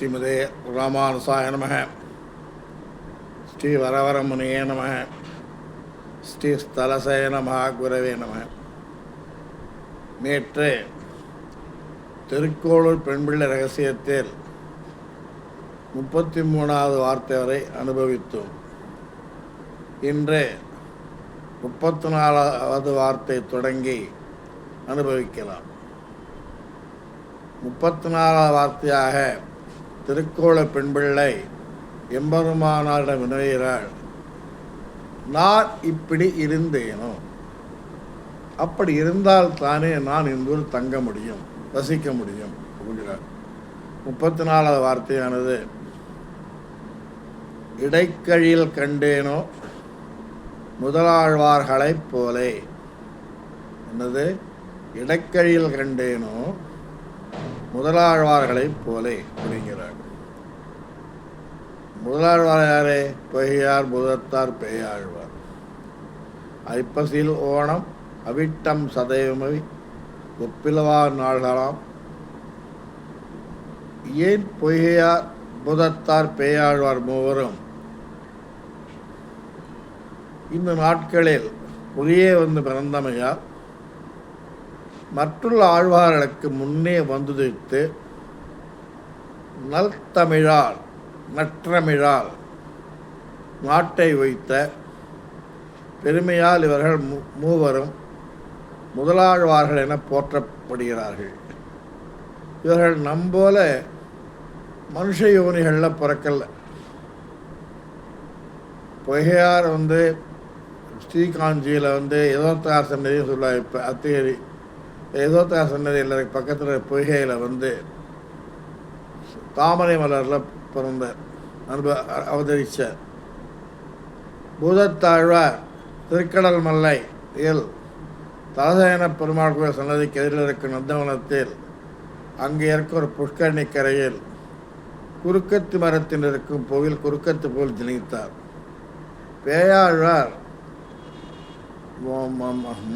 ஸ்ரீமதே ராமானுசாய நமக ஸ்ரீ வரவரமுனியே நம. ஸ்ரீ ஸ்தலசய நம குரவே நம. நேற்று திருக்கோளூர் பெண்பிள்ளை ரகசியத்தில் முப்பத்தி மூணாவது வார்த்தை வரை அனுபவித்தோம். இன்று முப்பத்தி நாலாவது வார்த்தை தொடங்கி அனுபவிக்கலாம். முப்பத்தி நாலாவது வார்த்தையாக திருக்கோள பெண்பிள்ளை எம்பெருமானாரிடம் வினவுகிறாள் நான் இப்படி இருந்தேனோ? அப்படி இருந்தால் தானே நான் இந்தூர் தங்க முடியும் வசிக்க முடியும் அப்படிங்கிறார். முப்பத்தி நாலாவது வார்த்தையானது இடைக்கழியில் கண்டேனோ? முதலாழ்வார்களைப் போலே. என்னது? இடைக்கழியில் கண்டேனோ? முதலாழ்வார்களைப் போலே அப்படிங்கிறார் முதலாழ்வார் யாரே பொய்யார் புதத்தார் பேயாழ்வார் ஐப்பசியில் ஓணம் அவிட்டம் சதயமை ஒப்பிலவா நாள்களாம். ஏன் பொய்கையார் புதத்தார் பேயாழ்வார் மூவரும்? இந்த நாட்களில் புதிய வந்து பிறந்தமையால் மற்றுள்ள ஆழ்வார்களுக்கு முன்னே வந்துதித்து நல்தமிழால் நற்றமிழால் நாட்டை வைத்த பெருமையால் இவர்கள் மூ- மூவரும் முதலாழ்வார்கள் என போற்றப்படுகிறார்கள். இவர்கள் நம்போல மனுஷ யோனிகளில் பிறக்கல. பொகையார் வந்து ஸ்ரீகாஞ்சியில் வந்து எதோத்தார் சன்னதியும் சொல்லுவாங்க இப்போ ஏதோதா எதோத்தார் சன்னதியில் பக்கத்தில் பொய்கையில் வந்து தாமரை மலரில் பிறந்த அனுப அவதரித்தார் பூதத்தாழ்வார் திருக்கடல் மல்லை இல் தலசேன பெருமாள் கோயில் சன்னதிக்கு எதிரில் இருக்கும் நந்தவனத்தில் அங்கே இருக்க ஒரு புஷ்கரணி கரையில் குறுக்கத்து மரத்தில் இருக்கும் கோவில் குறுக்கத்து போல் திணித்தார் பேயாழ்வார்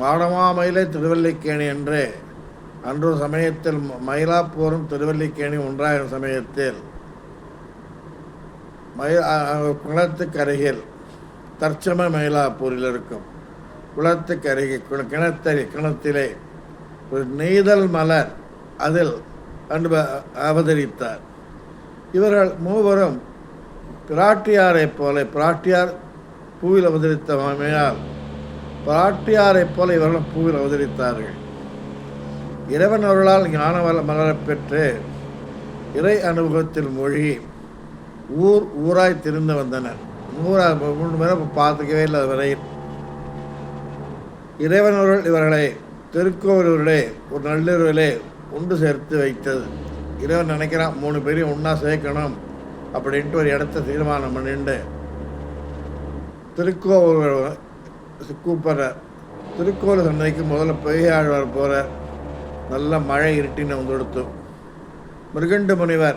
மாடமாமயிலே திருவல்லிக்கேணி என்று அன்று சமயத்தில் மயிலாப்பூரும் திருவல்லிக்கேணி ஒன்றாயிரம் சமயத்தில் மயில் குளத்துக்கு அருகில் தற்சம மயிலாப்பூரில் இருக்கும். குளத்துக்கு அருகில் கிணத்தறி கிணத்திலே ஒரு நெய்தல் மலர் அதில் அன்பு அவதரித்தார். இவர்கள் மூவரும் பிராட்டியாரைப் போல பிராட்டியார் பூவில் அவதரித்தமையால் பிராட்டியாரைப் போல இவர்களும் பூவில் அவதரித்தார்கள். இறைவன் அவர்களால் ஞான வள- மலரப் பெற்று இறை அனுபவத்தில் மொழி ஊர் ஊராய் திரிந்து வந்தனர். ஊரா மூணு முறை பார்த்துக்கவே இல்லை வரை இறைவன் அவர்கள் இவர்களை திருக்கோவிலூரிலே ஒரு நள்ளிரவிலே ஒன்று சேர்த்து வைத்தது. இறைவன் நினைக்கிறான் மூணு பேரையும் ஒன்றா சேர்க்கணும் அப்படின்ட்டு ஒரு இடத்த தீர்மானம் பண்ணிட்டு திருக்கோவில் கூப்பிட்றார் திருக்கோவில் சந்தைக்கு முதல்ல பெய்யாழ்வார் போகிறார் நல்ல மழை இருட்டின்னு வந்து கொடுத்தோம் மிருகண்டு முனிவர்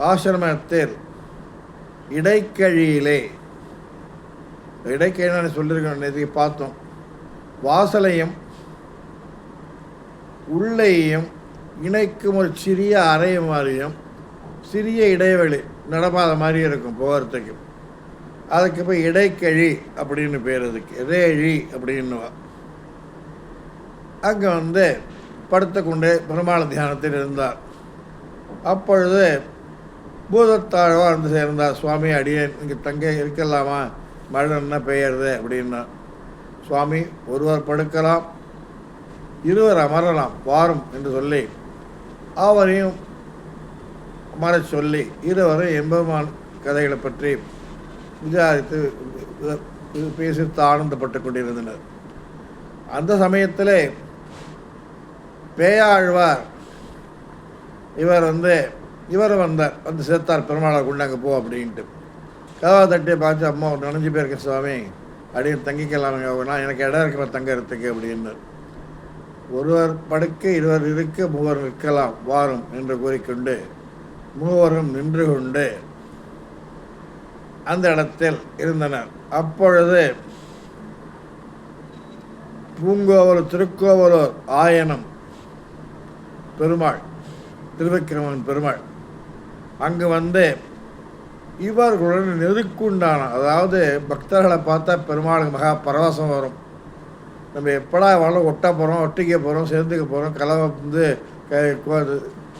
ஆசிரமத்தில் இடைக்கழியிலே இடைக்கழி சொல்லியிருக்கோம் நேற்று பார்த்தோம். வாசலையும் உள்ளேயும் இணைக்கும் ஒரு சிறிய அறை மாதிரியும் சிறிய இடைவெளி நடப்பாத மாதிரி இருக்கும் போகிறதுக்கு. அதுக்கு போய் இடைக்கழி அப்படின்னு பேர் அதுக்கு. ரேழி அப்படின்னுவா அங்கே வந்து படுத்துக்கொண்டு பெருமாள் தியானத்தில் இருந்தார். அப்பொழுது பூதத்தாழ்வா வந்து சேர்ந்தார். சுவாமி அடியேன் இங்கே தங்க இருக்கலாமா? மழை என்ன பெய்யறது? அப்படின்னா சுவாமி ஒருவர் படுக்கலாம் இருவர் அமரலாம் வாரும் என்று சொல்லி அவரையும் அமர சொல்லி இருவரும் எம்பெருமான் கதைகளை பற்றி விசாரித்து பேசித்து ஆனந்தப்பட்டு கொண்டிருந்தனர். அந்த சமயத்தில் பேயாழ்வார் இவர் வந்து இவர் வந்தார் வந்து சேர்த்தார் பெருமாளை கொண்டாங்க போ அப்படின்ட்டு. கதவை தட்டி பார்த்து அம்மா ஒரு நனைஞ்சு பேருக்கு சுவாமி. அப்படின்னு தங்கிக்கலாமுங்க நான் எனக்கு இடம் இருக்கிற தங்கறதுக்கு அப்படின்னு. ஒருவர் படுக்க இருவர் இருக்க மூவர் நிற்கலாம் வாரும் என்று கூறிக்கொண்டு மூவரும் நின்று கொண்டு அந்த இடத்தில் இருந்தனர் அப்பொழுது பூங்கோவலூர் திருக்கோவலூர் ஆயனம் பெருமாள் திருவிக்கிரமன் பெருமாள் அங்கு வந்து இவர்களுடன் நெருக்குண்டான அதாவது பக்தர்களை பார்த்தா பெருமாளுக்கு மகா பரவசம் வரும். நம்ம எப்படா வாழ ஒட்ட போகிறோம் ஒட்டிக்க போகிறோம் சேர்ந்துக்க போகிறோம் கலவை வந்து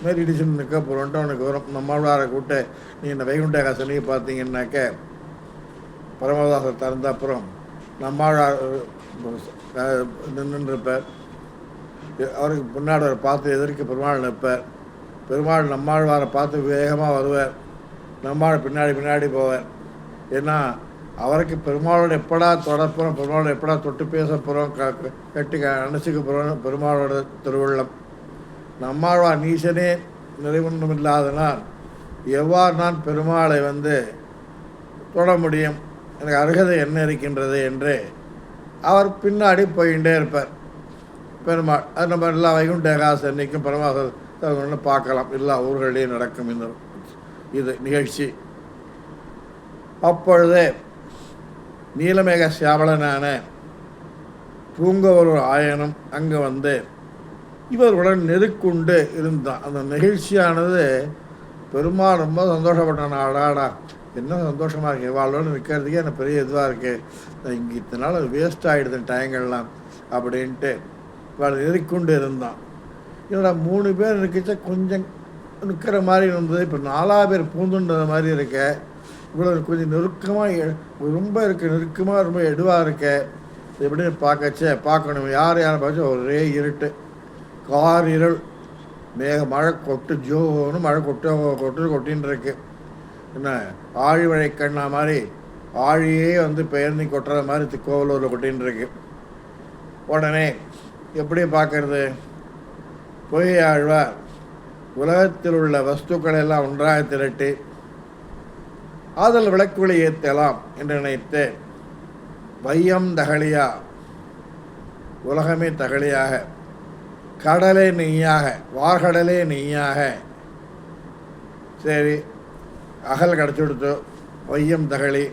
க இடிச்சுன்னு நிற்க போகிறோன்ட்டு அவனுக்கு வரும். நம்மளார கூட்ட நீ இந்த வைகுண்ட காசனி பார்த்தீங்கன்னாக்க பரமதாசர் திறந்த அப்புறம் நம்மாழ்வார் நின்றுருப்பார் அவருக்கு பின்னாடி பார்த்து எதிர்க்க பெருமாள் நிற்பார். பெருமாள் நம்மாழ்வாரை பார்த்து வேகமாக வருவார். நம்மாள் பின்னாடி பின்னாடி போவார். ஏன்னா அவருக்கு பெருமாளோட எப்படா தொடப்போகிறோம் பெருமாளோட எப்படா தொட்டு பேச போகிறோம் க கட்டி அணைச்சிக்க போகிறோம் பெருமாளோட திருவள்ளம். நம்மாழ்வார் நீசனே நிறைவொன்றும் இல்லாதனால் எவ்வாறு நான் பெருமாளை வந்து தொட முடியும்? எனக்கு அருகதை என்ன இருக்கின்றது என்று அவர் பின்னாடி போயிட்டே இருப்பார். பெருமாள் அது நம்ம எல்லா வைகுண்ட ஏகாச அன்னைக்கும் பரமாச பார்க்கலாம். எல்லா ஊர்களிலேயும் நடக்கும் இந்த இது நிகழ்ச்சி. அப்பொழுது நீலமேக சியாவளனான பூங்கவரூர் ஆயனும் அங்கே வந்து இவர்களுடன் நெருக்குண்டு இருந்தான். அந்த நிகழ்ச்சியானது பெருமாள் ரொம்ப சந்தோஷப்பட்டான். ஆடாடா என்ன சந்தோஷமாக இருக்கு. இவாளோட நிற்கிறதுக்கே எனக்கு பெரிய இதுவாக இருக்குது இங்கே இத்தனை நாள் வேஸ்ட் ஆகிடுது டைங்கள்லாம் அப்படின்ட்டு இவள் நெருக்குண்டு இருந்தான். இவட மூணு பேர் நிற்கிச்ச கொஞ்சம் நிற்கிற மாதிரி இருந்தது. இப்போ நாலா பேர் பூந்துன்றது மாதிரி இருக்க. இவ்வளோ கொஞ்சம் நெருக்கமாக ரொம்ப இருக்கு நெருக்கமாக ரொம்ப எடுவாக இருக்க. எப்படின்னு பார்க்கச்சே பார்க்கணும். யார் யாரை பார்த்து ஒரே இருட்டு. கார் இருள் மேக மழை கொட்டு ஜோன்னு மழை கொட்டு கொட்டு கொட்டின்னு இருக்கு என்ன ஆழிவழை கண்ணா மாதிரி ஆழியே வந்து பெயர்ந்து கொட்டுற மாதிரி கோவலூரில் கொட்டின்னு இருக்கு உடனே எப்படி பார்க்கறது? பொய் ஆழ்வார் உலகத்தில் உள்ள வஸ்துக்களை எல்லாம் ஒன்றாக திரட்டி ஆதல் விளக்குகளை ஏற்றலாம் என்று நினைத்து வையம் தகலியா உலகமே தகழியாக கடலே நெய்யாக வார்கடலே நெய்யாக. சரி அகல் கிடச்சி கொடுத்து வையம் தகழி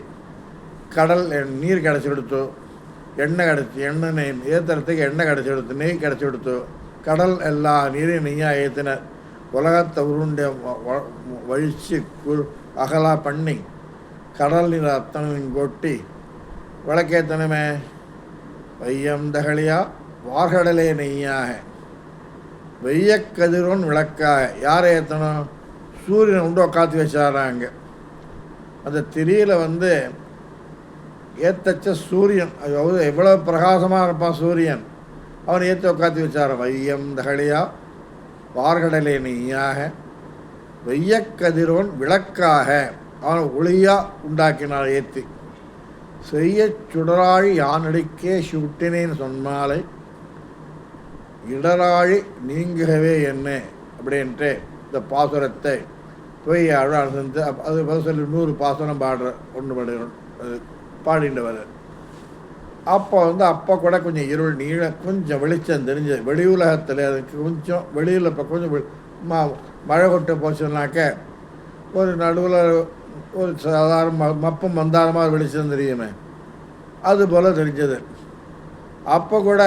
கடல் நீர் கிடச்சி கொடுத்து எண்ணெய் கிடச்சி எண்ணெய் நெய் ஏற்றுறதுக்கு எண்ணெய் கிடச்சி கொடுத்து நெய் கிடச்சி கொடுத்து கடல் எல்லா நீரையும் நெய்யாக ஏற்றினர் உலகத்தை உருண்டை வழித்து குள் அகலாக பண்ணி கடல் நீர் அத்தனையும் கொட்டி விளக்கேத்தனமே வையம் தகழியா வார்கடலே நெய்யாக. வெய்யக்கதிரோன் விளக்காக யாரை ஏற்றணும் சூரியனை உண்டு உக்காத்தி வச்சாராங்க. அந்த திரியில் வந்து ஏத்தச்ச சூரியன் அதாவது எவ்வளோ பிரகாசமாக இருப்பான் சூரியன் அவனை ஏற்றி உட்காத்தி வச்சார்? வையம் தகழியா வார்கடலே நீயாக வெய்யக்கதிரோன் விளக்காக அவன் ஒளியாக உண்டாக்கினார் ஏற்றி செய்ய சுடராழி யானடிக்கே சுட்டினேன்னு சொன்னாலே இடராழி நீங்கவே என்ன? அப்படின்ட்டு இந்த பாசுரத்தை போய் அழகாக செஞ்சு அது பதில் சொல்லி நூறு பாசுரம் பாடுற ஒன்று பாடு அது பாடிட்டு வர அப்போ வந்து அப்போ கூட கொஞ்சம் இருள் நீள கொஞ்சம் வெளிச்சம் தெரிஞ்சது. வெளி உலகத்தில் அதுக்கு கொஞ்சம் வெளியில் இப்போ கொஞ்சம் மா மழை கொட்டு போச்சுன்னாக்க ஒரு நடுவில் ஒரு சாதாரண மப்பம் மந்தாரமாக வெளிச்சம் தெரியுமே. அது போல் தெரிஞ்சது. அப்போ கூட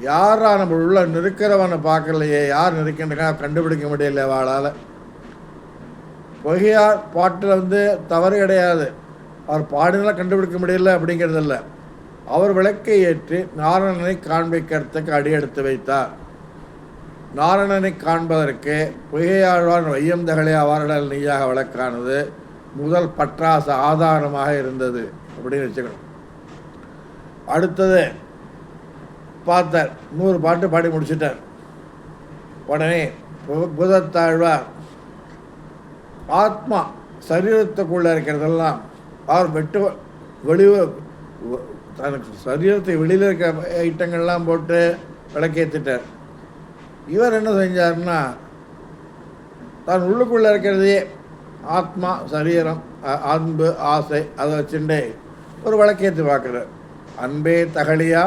யாரா நம்ம உள்ள நெருக்கிறவனை பார்க்கலையே யார் நெருக்கின்றக்கா கண்டுபிடிக்க முடியல அவளால். பொய்யார் பாட்டில் வந்து தவறு கிடையாது. அவர் பாடினால் கண்டுபிடிக்க முடியல அப்படிங்கிறதில்ல அவர் விளக்கை ஏற்றி நாரணனை காண்பிக்கிறதுக்கு அடி எடுத்து வைத்தார். நாரணனை காண்பதற்கு புகையாழ்வான் வையம் தகலே அவரிடல் நெய்யாக விளக்கானது முதல் பற்றாச ஆதாரமாக இருந்தது அப்படின்னு வச்சுக்கணும். அடுத்தது பார்த்தார். நூறு பாட்டு பாடி முடிச்சிட்டார். உடனே புதத்தாழ்வார் ஆத்மா சரீரத்துக்குள்ளே இருக்கிறதெல்லாம் அவர் வெட்டு வெளி தனக்கு சரீரத்தை வெளியில் இருக்கிற ஐட்டங்கள்லாம் போட்டு விளக்கேற்றிட்டார் இவர் என்ன செஞ்சார்னா தான் உள்ளுக்குள்ளே இருக்கிறதே ஆத்மா சரீரம் அன்பு ஆசை அதை வச்சுட்டு ஒரு விளக்கேற்றி பார்க்குறார். அன்பே தகழியா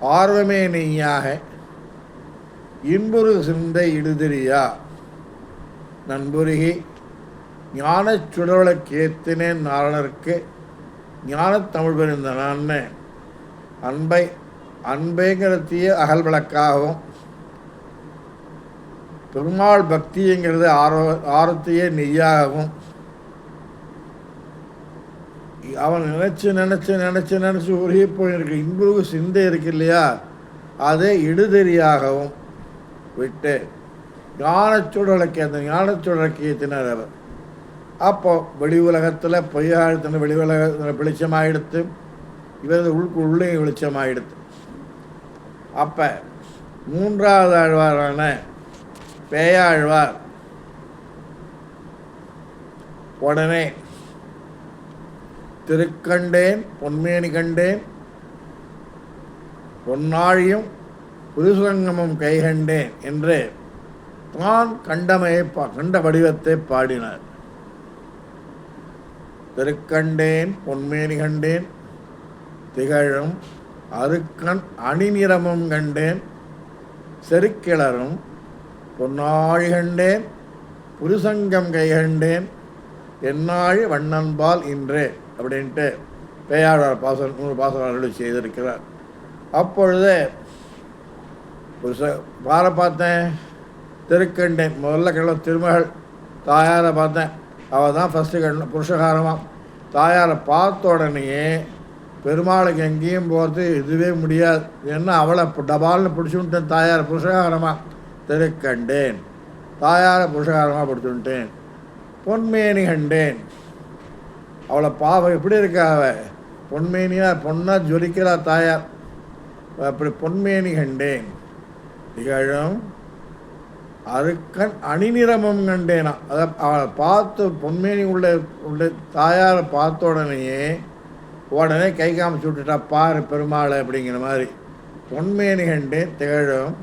ஆர்வமே நெய்யாக இன்புரு சிந்தை இடுதிரியா? நண்புருகி ஞானச் சுடவளக்கேத்தினேன் நாரணருக்கு ஞானத் தமிழ் பெருந்த நான். அன்பை அன்பைங்கிறதையே அகல் விளக்காகவும் பெருமாள் பக்திங்கிறது ஆரோ ஆரத்தையே நெய்யாகவும் அவன் நினச்சி நினச்சி நினச்சி நினைச்சு ஒரே போயிருக்கு இன்புருகு சிந்தை இருக்கு இல்லையா? அதை இடுதெறியாகவும் விட்டு ஞானச்சுடலக்கி அந்த ஞானச்சுடலக்கியத்தினர் அவர். அப்போ வெளி உலகத்தில் பொய்யாழ்த்தின வெளி உலகத்தில் வெளிச்சமாகிடுத்து இவரது உள்கு உள்ளே வெளிச்சமாகிடுத்து அப்போ மூன்றாவது ஆழ்வாரான பேயாழ்வார் உடனே திருக்கண்டேன் பொன்மேனி கண்டேன் பொன்னாழியும் புதுசங்கமும் கைகண்டேன் என்று தான் கண்டமையை பா கண்ட வடிவத்தை பாடினார். திருக்கண்டேன் பொன்மேனி கண்டேன் திகழும் அருக்கண் அணிநிறமும் கண்டேன் செருக்கிளரும் பொன்னாழி கண்டேன் புருசங்கம் கைகண்டேன் என்னாழி வண்ணன்பால் இன்றே. அப்படின்ட்டு பேயாளர் பாசனம் நூறு பாசனம் அருளி செய்திருக்கிறார். அப்பொழுது ஒரு ச பாரை பார்த்தேன். திருக்கண்டை முதல்ல கிழமை திருமகள் தாயாரை பார்த்தேன். அவள் தான் ஃபஸ்ட்டு கண்ண புருஷகாரமாக தாயாரை பார்த்த உடனேயே பெருமாளுக்கு எங்கேயும் போகிறது இதுவே முடியாது. ஏன்னா அவளை டபால்னு பிடிச்சுட்டேன் தாயாரை புருஷகாரமாக திருக்கண்டேன். தாயாரை புருஷகாரமாக பிடிச்சுட்டேன் பொன்மேனி கண்டேன். அவளை பாவம் எப்படி இருக்கா அவ? பொன்மேனியா பொண்ணா ஜொலிக்கிறா தாயார். அப்படி பொன்மேனி கண்டேன். திகழும் அருக்கன் அணிநிறமும் கண்டேனா. அதை அவளை பார்த்து பொன்மேனி உள்ள உள்ள தாயாரை பார்த்த உடனேயே உடனே கை காமிச்சு விட்டுட்டா பாரு பெருமாளை அப்படிங்கிற மாதிரி. பொன்மேனி கண்டேன் திகழும்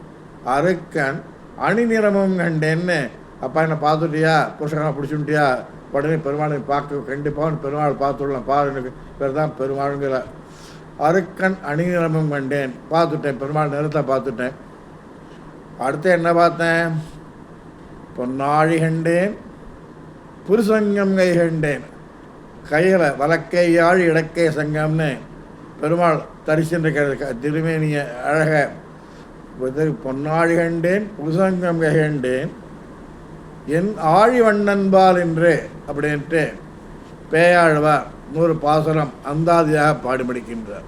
அருக்கன் அணிநிறமும் கண்டேன்னு. அப்பா என்ன பார்த்துட்டியா? புருஷனை பிடிச்சுட்டியா உடனே பெருமாளை பார்க்க கண்டிப்பாக பெருமாள் பார்த்துடலாம் பாரு எனக்கு பேர் தான் பெருமாளுங்கிற அருக்கன் அணிநிலமும் கண்டேன். பார்த்துட்டேன் பெருமாள் நிறத்தை பார்த்துட்டேன். அடுத்து என்ன பார்த்தேன்? பொன்னாழி கண்டேன் புருசங்கம் கை கண்டேன். கையில் வலக்கை யாழ் இடக்கை சங்கம்னு பெருமாள் தரிசின்ற திருமேனிய அழக பொன்னாழி கண்டேன் புருசங்கம் கை கண்டேன். என் ஆழிவண்ணன்பால் என்றே என்று அப்படின்ட்டு பேயாழ்வார் நூறு பாசனம் அந்தாதியாக பாடி முடிக்கின்றார்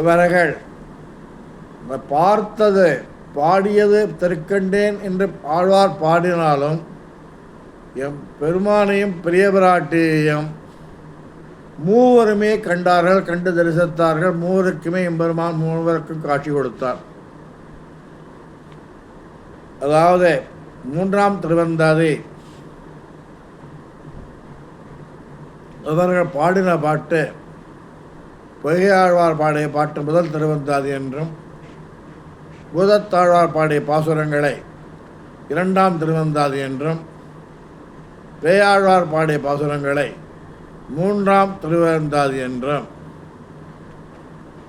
இவர்கள் பார்த்தது பாடியது திருக்கண்டேன் என்று ஆழ்வார் பாடினாலும் எம் பெருமானையும் பிரியபிராட்டியையும் மூவருமே கண்டார்கள் கண்டு தரிசித்தார்கள். மூவருக்குமே எம்பெருமான் மூவருக்கும் காட்சி கொடுத்தார். அதாவது மூன்றாம் திருவந்தாதி. இவர்கள் பாடின பாட்டு பொய்யாழ்வார் பாடிய பாட்டு முதல் திருவந்தாதி என்றும் பூதத்தாழ்வார் பாடிய பாசுரங்களை இரண்டாம் திருவந்தாதி என்றும் பேயாழ்வார் பாடிய பாசுரங்களை மூன்றாம் திருவந்தாதி என்றும்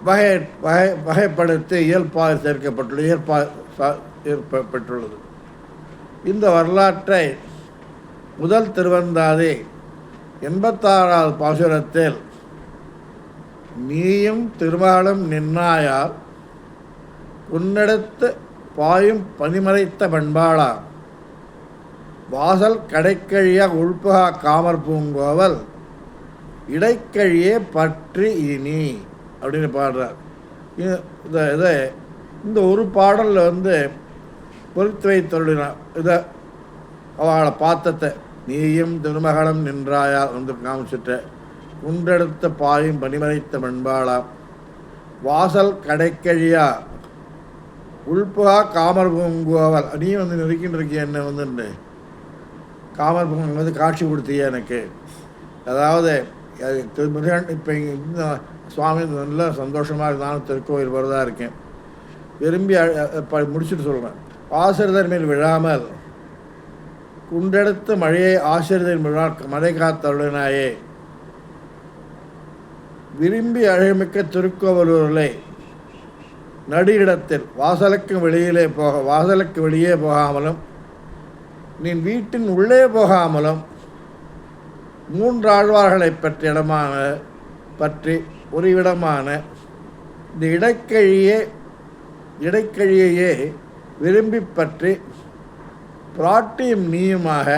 வகை வகை வகைப்படுத்தி இயல்பாக சேர்க்கப்பட்டுள்ளது இயற்பா பெற்றுள்ளது. இந்த வரலாற்றை முதல் திருவந்தாதி எண்பத்தாறாவது பாசுரத்தில் நீயும் திருமாலும் நின்னாயால் உன்னெடுத்து பாயும் பனிமறைத்த பண்பாளா? வாசல் கடைக்கழிய உள்புகா காமர் பூங்கோவல் இடைக்கழியே பற்றி இனி அப்படின்னு பாடுறார். இது- இந்த இது இந்த ஒரு பாடலில் வந்து பொறுத்துவை தொருளினார் இதை அவளை பார்த்தத்தை நீயும் திருமகளும் நின்றாயா? வந்து காமிச்சிட்ட குன்றெடுத்த பாயும் பனிமறைத்த மண்பாளா வாசல் கடைக்கழியா? உள்புகா காமர் பூங்குவல் நீ வந்து நெருக்கின்னு இருக்கிய? என்ன வந்துட்டு காமர் பூங்கு வந்து காட்சி கொடுத்திய எனக்கு? அதாவது முருகன் இப்போ இந்த சுவாமி நல்ல சந்தோஷமாக இருந்தாலும் திருக்கோயில் வரதாக இருக்கேன். விரும்பி முடிச்சுட்டு சொல்கிறேன் ஆசிரியர் மேல் விழாமல் குண்டெடுத்த மழையை ஆசிரியர் விழா மழை காத்தருளினாயே. விரும்பி அழகுமிக்க திருக்கோவலூரிலே நடு இடத்தில் வாசலுக்கு வெளியிலே போக வாசலுக்கு வெளியே போகாமலும் நீ வீட்டின் உள்ளே போகாமலும் மூன்று ஆழ்வார்களைப் பற்றிய இடமான பற்றி ஒரு இடமான இந்த இடைக்கழியே இடைக்கழியையே விரும்பி பற்றி பிராட்டியும் நீயுமாக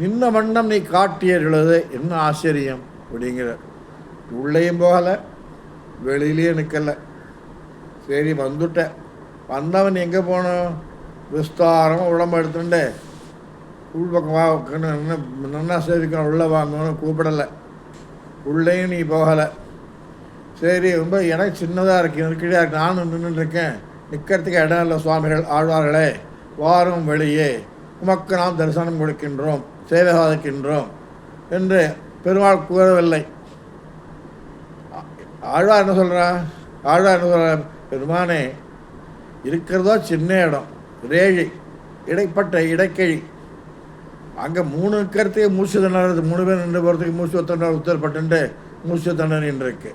நின்ன வண்ணம் நீ காட்டியர்களது என்ன ஆச்சரியம்? அப்படிங்கிற உள்ளேயும் போகலை வெளியிலையும் நிற்கலை சரி வந்துட்டேன் வந்தவன் எங்கே போனோம்? விஸ்தாரமாக உடம்பு எடுத்துட்டு உள்பக்கம் வா நன்னா சேவிக்கணும் உள்ளே வாங்கணும்னு கூப்பிடலை. உள்ளேயும் நீ போகலை. சரி ரொம்ப எனக்கு சின்னதாக இருக்கு நெருக்கடியாக இருக்கு நானும் நின்றுட்டுருக்கேன் நிற்கிறதுக்கு இடம் இல்லை சுவாமிகள் ஆழ்வார்களே. வாரும் வெளியே. உமக்கு நாம் தரிசனம் கொடுக்கின்றோம் சேவை சாதிக்கின்றோம் என்று பெருமாள் கூறவில்லை. ஆழ்வார் என்ன சொல்கிறா ஆழ்வார் என்ன சொல்கிற பெருமானே இருக்கிறதோ சின்ன இடம் ரேழி இடைப்பட்ட இடைக்கழி அங்கே மூணு இருக்கிறதுக்கு மூச்சு திணறது மூணு பேர் நின்று போகிறதுக்கு மூச்சு தண்டனை உத்தரப்பட்டு மூச்சு திணறின்னு இருக்கு.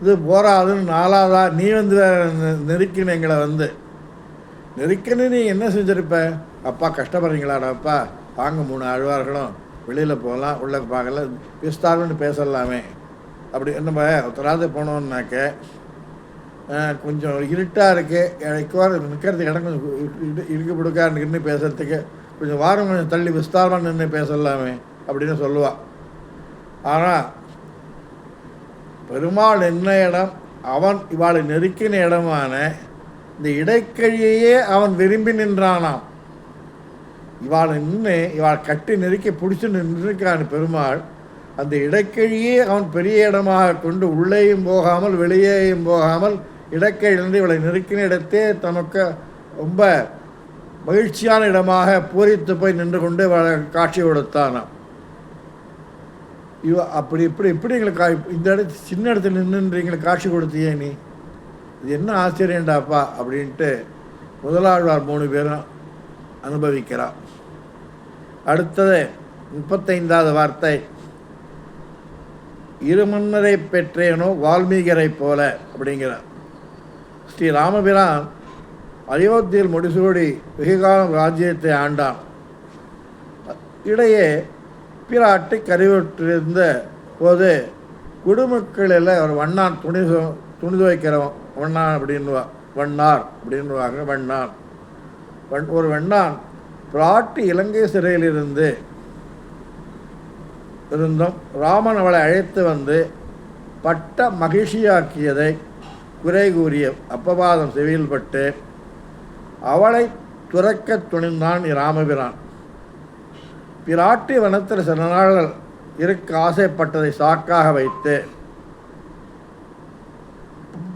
இது போராதுன்னு நாலாவதா நீ வந்து நெருக்கின எங்களை வந்து. நெருக்கின்னு நீ என்ன செஞ்சிருப்ப? அப்பா கஷ்டப்படுறீங்களாடா அப்பா. வாங்க மூணு அழுவார்களும். வெளியில் போகலாம் உள்ளே பார்க்கல. விஸ்தாரம்னு பேசலாமே. அப்படி நம்ம ஒருத்தராது போனோம்னாக்க கொஞ்சம் இருட்டாக இருக்குது எனக்கு நிற்கிறதுக்கு இடம் கொஞ்சம் இடுக்கு பிடுக்கா நின்று பேசுறதுக்கு கொஞ்சம் வாரம் கொஞ்சம் தள்ளி விஸ்தாரமாக நின்று பேசலாமே அப்படின்னு சொல்லுவாள் ஆனால் பெருமாள் என்ன இடம்? அவன் இவாளை நெருக்கின இடமான இந்த இடைக்கழியையே அவன் விரும்பி நின்றானாம். இவாள் நின்று இவாள் கட்டி நெருக்கி பிடிச்சி நின்றிருக்கான் பெருமாள். அந்த இடைக்கழியே அவன் பெரிய இடமாக கொண்டு உள்ளேயும் போகாமல் வெளியேயும் போகாமல் இடைக்கழிலிருந்து இவளை நெருக்கின இடத்தே தனக்கு ரொம்ப மகிழ்ச்சியான இடமாக பூரித்து போய் நின்று கொண்டு காட்சி கொடுத்தானாம். இவ அப்படி இப்படி இப்படி எங்களுக்கு கா- இந்த இடத்து சின்ன இடத்துல நின்றுன்றீங்களை எங்களுக்கு காட்சி கொடுத்தியே நீ. இது என்ன ஆச்சரியண்டாப்பா அப்படின்ட்டு முதலாழ்வார் மூணு பேரும் அனுபவிக்கிறான் அடுத்தது முப்பத்தைந்தாவது வார்த்தை. இருமன்னரை பெற்றேனோ வால்மீகரை போல அப்படிங்கிறார். ஸ்ரீ ராமபிரான் அயோத்தியில் முடிசூடி வெகுகாலம் ராஜ்யத்தை ஆண்டான். இடையே பிராட்டி கருவிட்டிருந்த போது குடுமக்களில் ஒரு வண்ணான் துணி துணி துவைக்கிறவன் வண்ணான் அப்படின்வா வண்ணார் அப்படின்வாங்க வண்ணான். வண் ஒரு வண்ணான் பிராட்டி இலங்கை சிறையிலிருந்து இருந்தும் ராமன் அவளை அழைத்து வந்து பட்ட மகிழ்ச்சியாக்கியதை குறை கூறிய அப்பவாதம் செவியில்பட்டு அவளை துறக்கத் துணிந்தான் ராமபிரான் பிராட்டி வனத்தில் சில நாள்கள் இருக்க ஆசைப்பட்டதை சாக்காக வைத்து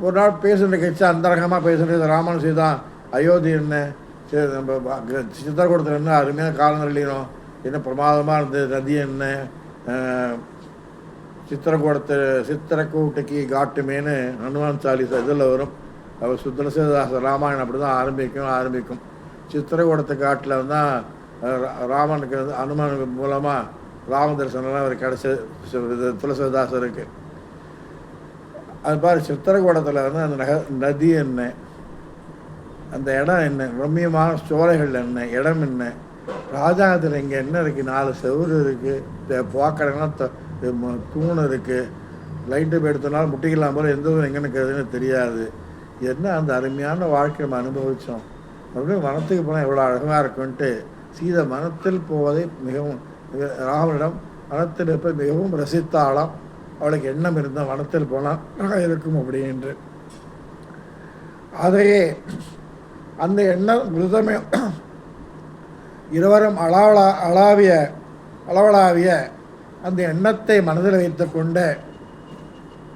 ஒரு நாள் பேசுகிற கட்சி அந்தரகமாக பேசுகிறது ராமன் சீதா அயோத்தி என்ன சரி நம்ம ப- சித்திரக்கூடத்தில் என்ன அருமையான காலம் என்ன பிரமாதமாக இருந்தது நதி என்ன அஹ், சித்திரக்கூடத்து சித்திரக்கூட்டுக்கு காட்டுமேனு ஹனுமான் சாலிசா இதில் வரும். அவர் சுந்தரசிவதாச ராமாயணம் அப்படி தான் ஆரம்பிக்கும். ஆரம்பிக்கும் சித்திரக்கூடத்து காட்டில் தான் ராமனுக்கு வந்து அனுமனுக்கு மூலமாக ராம தரிசனம்லாம் அவர் கிடச்ச துளசிதாசருக்கு. அது பாரு சித்திரக்கூடத்தில் வந்து அந்த நக நதி என்ன? அந்த இடம் என்ன? ரம்மியமான சோலைகள் என்ன? இடம் என்ன? ராஜாங்கத்தில் இங்கே என்ன இருக்குது நாலு செவுரு இருக்குது பார்க்கறதுலாம் த ம- தூண் இருக்குது லைட்டு எடுத்தனால முட்டிக்கலாம் போல எந்த ஊர் எங்கே நிற்கிறதுன்னு தெரியாது. என்ன அந்த அருமையான வாழ்க்கை நம்ம அனுபவித்தோம் அப்படியே வனத்துக்கு போனால் எவ்வளோ அழகாக இருக்குன்ட்டு சீதை மனத்தில் போவதை மிகவும் ராவனிடம் ராமனிடம் இருப்ப மிகவும் ரசித்தாளாம். அவளுக்கு எண்ணம் இருந்தால் மனத்தில் போனால் அழகாக இருக்கும் அப்படின்னு அதையே அந்த எண்ணம் விருதமே இருவரும் அளவலா அளாவிய அளவலாவிய அந்த எண்ணத்தை மனதில் வைத்துக்கொண்டு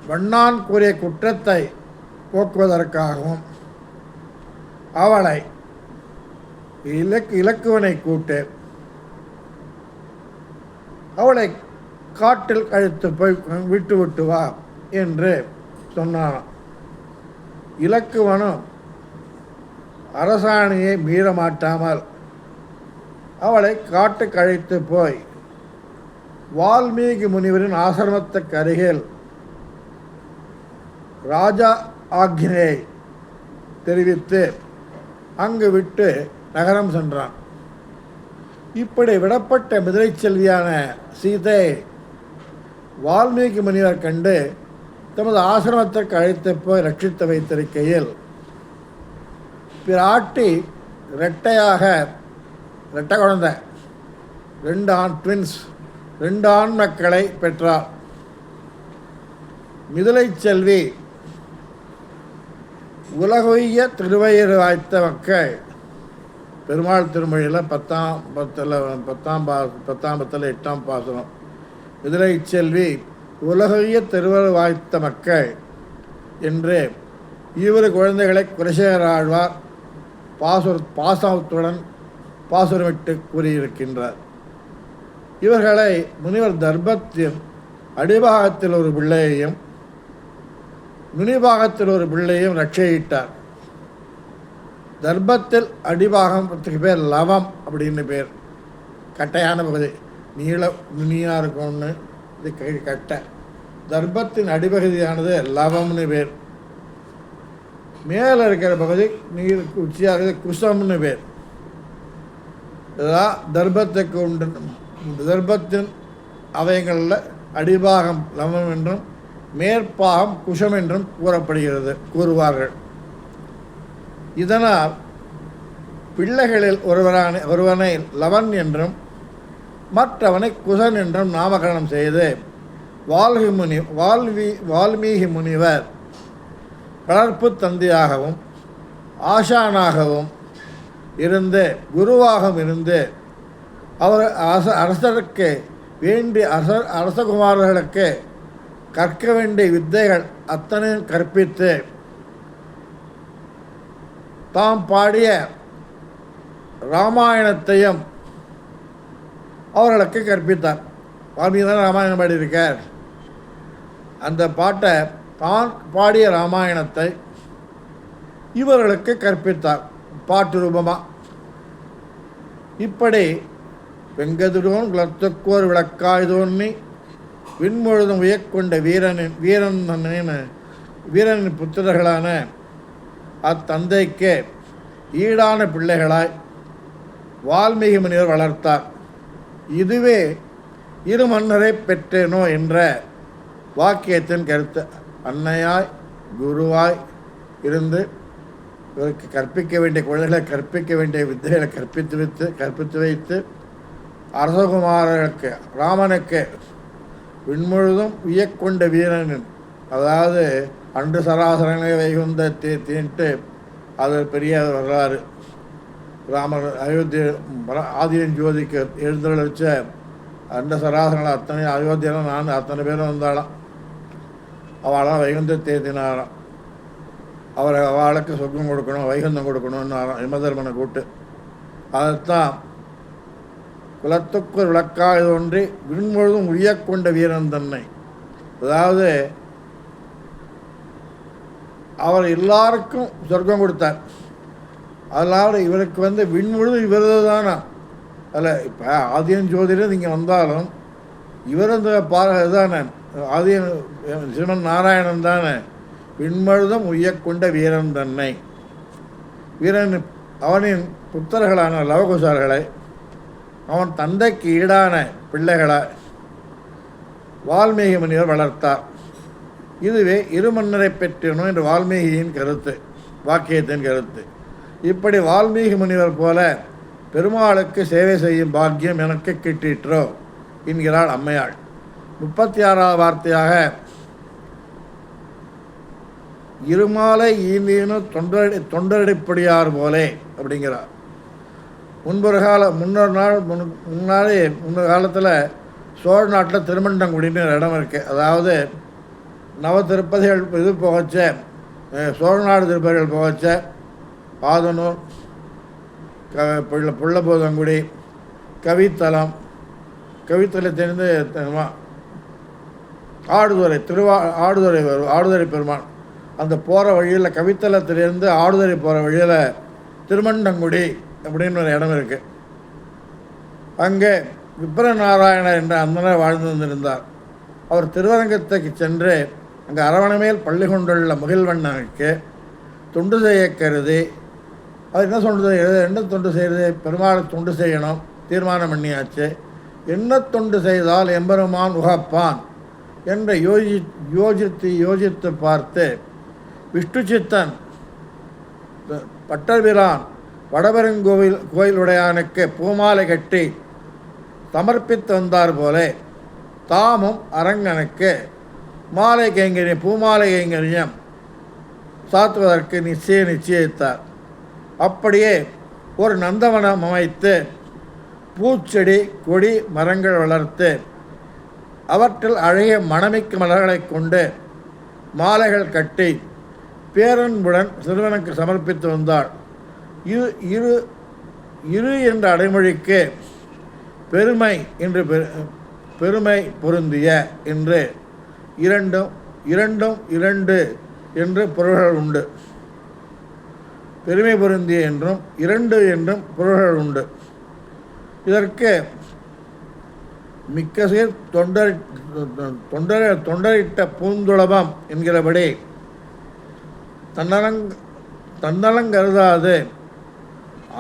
வண்ணான் கூறிய குற்றத்தை போக்குவதற்காகவும் அவளை இலக்கு இலக்குவனை கூட்டு அவளை காட்டில் கழித்து போய் விட்டு விட்டு வா என்று சொன்னானாம். இலக்குவனும் அரசாணையை மீற மாட்டாமல் அவளை காட்டு கழித்து போய் வால்மீகி முனிவரின் ஆசிரமத்துக்கு அருகில் ராஜா ஆக்ஞையை தெரிவித்து அங்கு விட்டு நகரம் சென்றான். இப்படி விடப்பட்ட மிதிரை செல்வியான சீதை வால்மீகி முனிவர் கண்டு தமது ஆசிரமத்திற்கு அழைத்து போய் ரட்சித்து வைத்திருக்கையில் பிராட்டி இரட்டையாக ரெட்டை குழந்தை ரெண்டு ஆண் ட்வின்ஸ் ரெண்டு ஆண் மக்களை பெற்றார் மிதிலை செல்வி உலகொய்ய திருவயிறு வாய்த்த மக்கள் பெருமாள் திருமொழியில் பத்தாம் பத்தில் பத்தாம் பா பத்தாம் பத்தில் எட்டாம் பாசனம் இதில் செல்வி உலகைய திருவரு வாய்த்த மக்கள் என்று இரு குழந்தைகளை குலசேகர ஆழ்வார் பாசுர பாசத்துடன் பாசுரமிட்டு கூறியிருக்கின்றார். இவர்களை முனிவர் தர்பத்தின் அடிபாகத்தில் ஒரு பிள்ளையையும் நுனிபாகத்தில் ஒரு பிள்ளையும் ரட்சையிட்டார். தர்பத்தில் அடிபாகத்துக்கு பேர் லவம் அப்படின்னு பேர். கட்டையான பகுதி. நீள நுனியாக இருக்கும்னு இது கை கட்டை. தர்பத்தின் அடிப்பகுதியானது லவம்னு பேர். மேலே இருக்கிற பகுதி நீருக்கு உச்சியாக குசம்னு பேர். இதெல்லாம் தர்பத்துக்கு உண்டு தர்பத்தின் அவயங்களில் அடிபாகம் லவம் என்றும் மேற்பாகம் குஷம் என்றும் கூறப்படுகிறது கூறுவார்கள். இதனால் பிள்ளைகளில் ஒருவரான ஒருவனை லவன் என்றும் மற்றவனை குசன் என்றும் நாமகரணம் செய்து வால்கி முனி வால்வி வால்மீகி முனிவர் வளர்ப்பு தந்தையாகவும் ஆசானாகவும் இருந்து குருவாகவும் இருந்து அவர் அரச அரசருக்கு வேண்டிய அரச அரசகுமாரர்களுக்கு கற்க வேண்டிய வித்தைகள் அத்தனையும் கற்பித்து தாம் பாடிய ராமாயணத்தையும் அவர்களுக்கு கற்பித்தார். வால்மீகி தான் ராமாயணம் பாடியிருக்கார். அந்த பாட்டை தான் பாடிய ராமாயணத்தை இவர்களுக்கு கற்பித்தார். பாட்டு ரூபமாக இப்படி வெங்கதுடோன் குலத்துக்கோர் விளக்காய் தோன்னி விண்முழுதும் உயக்கொண்ட வீரனின் வீரன் வீரனின் புத்திரர்களான அத்தந்தைக்கு ஈடான பிள்ளைகளாய் வால்மீகி முனிவர் வளர்த்தார். இதுவே இரு மன்னரை பெற்றேனோ என்ற வாக்கியத்தின் கருத்து. அன்னையாய் குருவாய் இருந்து இவருக்கு கற்பிக்க வேண்டிய குழந்தைகளை கற்பிக்க வேண்டிய வித்தைகளை கற்பித்து வைத்து கற்பித்து வைத்து அரசகுமாரனுக்கு ராமனுக்கு விண்முழுதும் வியக்கொண்ட வீரனின் அதாவது அன்று சராசரனை வைகுந்த தீ தீன்ட்டு அது பெரிய வரலாறு. ராமர் அயோத்தி ஆதியன் ஜோதிக்கு எழுந்தருள வச்ச அண்ட சராசரங்களை அத்தனை அயோத்தியெல்லாம் நான் அத்தனை பேரும் வந்தாளாம். அவளாம் வைகுந்த தேதினாராம் அவரை அவளுக்கு சொர்க்கம் கொடுக்கணும் வைகுந்தம் கொடுக்கணும்னு யமதர்மனை கூட்டு. அதைத்தான் குலத்துக்கு விளக்காக தோன்றி விண்முழுதும் உயக்கொண்ட வீரன் தன்னை. அதாவது அவர் எல்லாருக்கும் சொர்க்கம் கொடுத்தார். அதனால் இவருக்கு வந்து விண்முழுது இவரது தானா அதில் இப்போ ஆதியன் ஜோதிடர் இங்கே வந்தாலும் இவர் அந்த பார தானே? ஆதியன் சிவன் நாராயணன் தானே? விண்மழுதம் உய்யக்கொண்ட வீரன் தன்னை. வீரன் அவனின் புத்தர்களான லவகுசார்களை அவன் தந்தைக்கு ஈடான பிள்ளைகளை வால்மீகி முனிவர் வளர்த்தார். இதுவே இருமன்னரை பெற்றணும் என்று வால்மீகியின் கருத்து வாக்கியத்தின் கருத்து. இப்படி வால்மீகி முனிவர் போல பெருமாளுக்கு சேவை செய்யும் பாக்கியம் எனக்கு கிட்டிற்றோ? என்கிறாள் அம்மையாள். முப்பத்தி ஆறாவது வார்த்தையாக இருமாலை ஈந்தீனு தொண்டரடி தொண்டரடிப்படியார் போலே அப்படிங்கிறார். முன்பொரு கால முன்னொரு நாள் முன் முன்னாடி முன்னொரு காலத்தில் சோழ நாட்டில் திருமண்டங்குடின்னு ஒரு இடம் இருக்குது அதாவது நவ திருப்பதிகள் இது புகச்ச சோழநாடு திருப்பதிகள் புகச்ச பாதனூர் க புள்ள புள்ளபோதங்குடி கவித்தலம் கவித்தலத்திலிருந்து ஆடுதுறை திருவா ஆடுதுறை வரும் ஆடுதுறை பெருமான். அந்த போகிற வழியில் கவித்தலத்திலேருந்து ஆடுதுறை போகிற வழியில் திருமண்டங்குடி அப்படின்னு ஒரு இடம் இருக்குது அங்கே விப்ரநாராயணர் என்ற அந்தனர் வாழ்ந்து வந்திருந்தார். அவர் திருவரங்கத்துக்கு சென்று அங்கே அரவணைமேல் பள்ளி கொண்டுள்ள முகில்வண்ணனுக்கு தொண்டு செய்ய கருதி அது என்ன தொண்டு செய்கிறது என்ன தொண்டு செய்கிறது பெருமாளை தொண்டு செய்யணும் தீர்மானம் பண்ணியாச்சு. என்ன தொண்டு செய்தால் எம்பெருமான் உகப்பான் என்று யோசி யோசித்து யோசித்து பார்த்து விஷ்ணு சித்தன் பட்டர்பிரான் வடபெருங்கோவில் கோயிலுடையானுக்கு பூமாலை கட்டி சமர்ப்பித்து வந்தார் போலே தாமும் அரங்கனுக்கு மாலை கைங்கரியம் பூமாலை கைங்கரியம் சாத்துவதற்கு நிச்சய நிச்சயித்தார். அப்படியே ஒரு நந்தவனம் அமைத்து பூச்செடி கொடி மரங்கள் வளர்த்து அவற்றில் அழகிய மணமிக்க மலர்களை கொண்டு மாலைகள் கட்டி பேரன்புடன் சிறுவனுக்கு சமர்ப்பித்து வந்தாள். இரு இரு இரு என்ற அடைமொழிக்கு பெருமை என்று பெரு- பெருமை பொருந்திய என்று இரண்டும் இரண்டும் இரண்டு என்று பொருள்கள் உண்டு. பெருமை பொருந்திய என்றும் இரண்டு என்றும் பொருள்கள் உண்டு. இதற்கு மிக்க சீர் தொண்டர் தொண்டர் தொண்டரிட்ட பூந்துளபம் என்கிறபடி தன்னலங் தன்னலங்கருதாது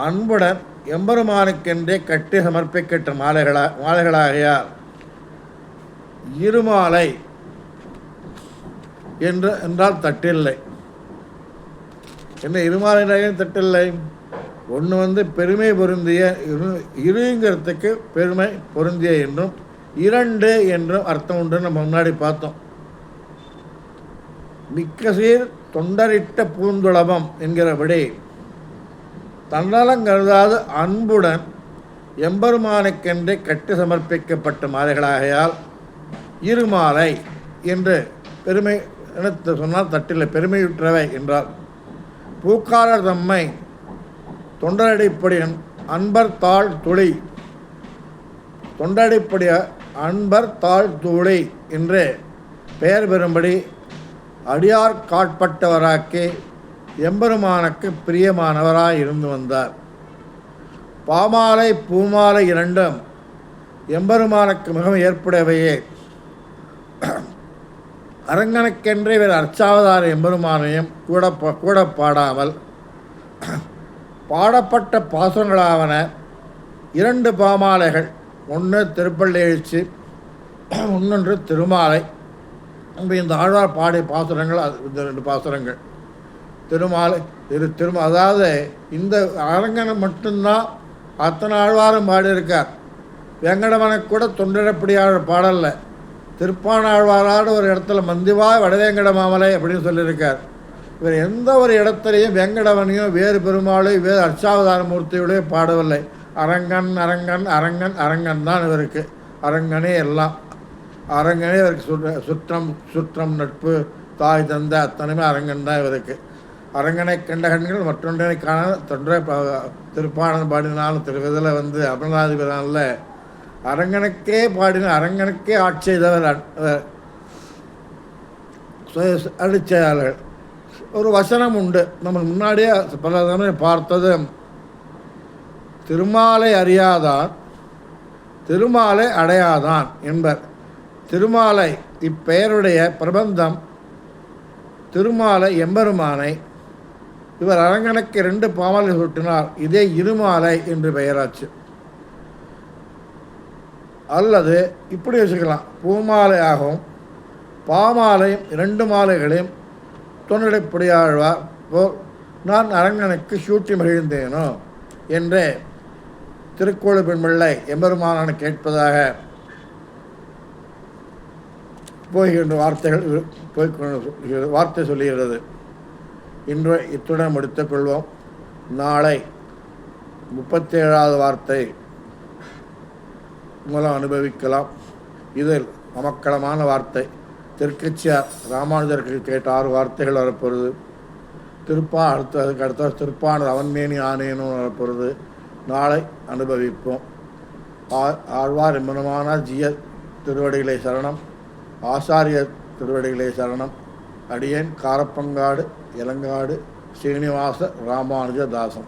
அன்புடன் எம்பெருமானுக்கென்றே கட்டி சமர்ப்பிக்கட்ட மாலைகளா மாலைகளாகையால். இருமாலை என்று என்றால் தட்டில்லை. என்ன இருமாலை தட்டில்லை? ஒன்று வந்து பெருமை பொருந்திய இரு இருங்கிறதுக்கு பெருமை பொருந்திய என்றும் இரண்டு என்றும் அர்த்தம் உண்டு நம்ம முன்னாடி பார்த்தோம். மிக்க சீர் தொண்டரிட்ட பூந்துளபம் என்கிறபடி தன்னலங்கருதாது அன்புடன் எம்பெருமானுக்கென்றே கட்டி சமர்ப்பிக்கப்பட்ட மாலைகளாகையால் இருமாலை என்று பெருமை என சொன்னால் தட்டில் பெருமையுற்றவை என்றார் பூக்காரர் தம்மை தொண்டரடிப்படி அன்பர் தாழ் துளி தொண்டடிப்படி அன்பர் தாழ் துளி என்று பெயர் பெறும்படி அடியார் காட்பட்டவராக்கி எம்பெருமானுக்கு பிரியமானவராய் இருந்து வந்தார். பாமாலை பூமாலை இரண்டும் எம்பெருமானுக்கு மிகவும் ஏற்புடையவையே. அரங்கனுக்கென்றே இவர் அர்ச்சாவதார எம்பெருமானையும் கூட பா- கூட பாடாமல் பாடப்பட்ட பாசங்களாவன இரண்டு பாமாலைகள் ஒன்று திருப்பள்ளி எழுச்சி இன்னொன்று திருமாலை. இந்த ஆழ்வார் பாடிய பாசுரங்கள் அது இந்த ரெண்டு பாசுரங்கள். திருமாலை திரு திருமா அதாவது இந்த அரங்கனை மட்டும்தான் அத்தனை ஆழ்வாரும் பாடியிருக்கார். வெங்கடவனுக்கு கூட தொண்டரப்படியாள பாடலை திருப்பானாழ்வாராடு ஒரு இடத்துல மந்திவாய் வடவேங்கட மாமலை அப்படின்னு சொல்லியிருக்கார். இவர் எந்த ஒரு இடத்துலையும் வெங்கடவனையும் வேறு பெருமாளையும் வேறு அர்ச்சாவதார மூர்த்தியோடய பாடவில்லை. அரங்கன் அரங்கன் அரங்கன் அரங்கன் தான் இவருக்கு. அரங்கனே எல்லாம். அரங்கனே இவருக்கு சுற்ற சுற்றம் சுற்றம் நட்பு தாய் தந்தை அத்தனையுமே அரங்கன் தான் இவருக்கு. அரங்கனை கண்ட கண்கள் மற்றொன்றை காண தொன்றை ப- பாடினாலும் திருவிதில் வந்து அமர்நாதிபதினால அரங்கனுக்கே பாடின அரங்கனுக்கே ஆட்சி செய்தவர் அ- ஒரு வசனம் உண்டு. நம்ம முன்னாடியே பல தடவை பார்த்தது. திருமாலை அறியாதான் திருமாலை அடையாதான் என்பர். திருமாலை இப்பெயருடைய பிரபந்தம் திருமாலை எம்பெருமானை. இவர் அரங்கனுக்கு ரெண்டு பாமாலை சுட்டினார். இதே இருமாலை என்று பெயராச்சு. அல்லது இப்படி வச்சுக்கலாம். பூமாலையாகவும் பாமாலையும் இரண்டு மாலைகளையும் தொண்டடைப்படியாழ்வார் போல் நான் அரங்கனுக்கு சூட்டி மகிழ்ந்தேனோ என்று திருக்கோளு பெண்பிள்ளை எம்பெருமானான கேட்பதாக போகின்ற வார்த்தைகள் இரு- போய்க்கொண்டு வார்த்தை சொல்லுகிறது. இன்று இத்துடன் முடித்துக் கொள்வோம். நாளை முப்பத்தேழாவது வார்த்தை. மூலம் அனுபவிக்கலாம். இதில் அமக்களமான வார்த்தை. தெற்கச்சியார் ராமானுஜருக்கு கேட்ட ஆறு வார்த்தைகள் வரப்போகிறது திருப்பா அடுத்து அதுக்கு அடுத்த திருப்பானது அவன்மேனி ஆனேனும் வரப்போகிறது நாளை அனுபவிப்போம். ஆ- ஆழ்வார் இம்மனமான ஜிய திருவடிகளை சரணம். ஆசாரிய திருவடிகளை சரணம். அடியேன் காரப்பங்காடு இளங்காடு ஸ்ரீனிவாச ராமானுஜதாசன்